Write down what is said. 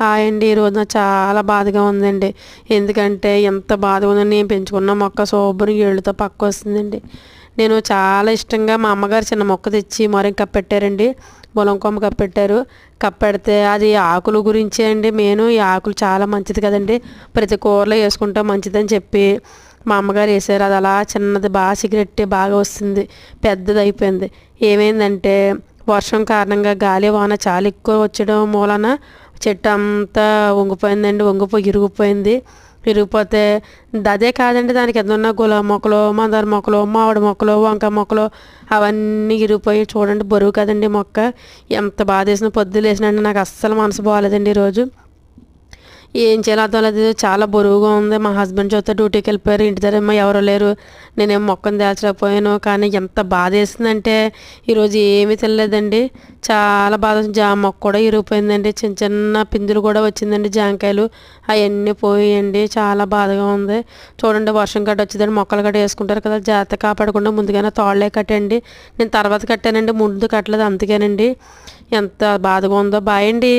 Hi అండి. ఈరోజు నాకు చాలా బాధగా ఉందండి. ఎందుకంటే ఎంత బాధగా ఉందని నేను పెంచుకున్న మొక్క శుభ్రం ఏళ్ళతో పక్క వస్తుందండి. నేను చాలా ఇష్టంగా మా అమ్మగారు చిన్న మొక్క తెచ్చి మరీ కప్పెట్టారండి బులం కొమ్మ కప్పెట్టారు కప్పెడితే అది ఆకుల గురించే అండి. నేను ఈ ఆకులు చాలా మంచిది కదండి. ప్రతి కూరలో వేసుకుంటే మంచిదని చెప్పి మా అమ్మగారు వేసారు. అది అలా చిన్నది బాగా సిగరెట్ బాగా వస్తుంది. పెద్దది అయిపోయింది. ఏమైందంటే వర్షం కారణంగా గాలి వాన చాలా ఎక్కువ వచ్చడం మూలన చెట్టు అంతా వంగిపోయిందండి వంగిపోయి ఇరిగిపోయింది. ఇరిగిపోతే అదే కాదండి దానికి ఉన్న గులాబీ మొక్కలు మందార మొక్కలు మామిడి మొక్కలు వంకాయ మొక్కలు అవన్నీ ఇరిగిపోయి చూడండి బరువు కదండి మొక్క. ఎంత బాధ వేసిన పొద్దులు వేసినండి నాకు అస్సలు మనసు బాగాలేదండి ఈరోజు. ఏం చేయాలో అర్థం లేదు చాలా బరువుగా ఉంది. మా హస్బెండ్ చూస్తే డ్యూటీకి వెళ్ళిపోయారు. ఇంటి దగ్గర ఏమో ఎవరు లేరు. నేనేం మొక్కను దాల్చలేకపోయాను కానీ ఎంత బాధ వేసిందంటే ఈరోజు ఏమీ తినలేదండి. చాలా బాధ జా మొక్క కూడా ఇరిగిపోయిందండి. చిన్న చిన్న పిందులు కూడా వచ్చిందండి. జాంకాయలు అవన్నీ పోయండి చాలా బాధగా ఉంది. చూడండి వర్షం గడ్డ వచ్చిందండి. మొక్కలు గడ్డ వేసుకుంటారు కదా. జాగ్రత్త కాపాడకుండా ముందుగానే తాళ్ళే కట్టండి. నేను తర్వాత కట్టానండి. ముందు కట్టలేదు. అందుకేనండి. ఎంత బాధగా ఉందో. బాయండి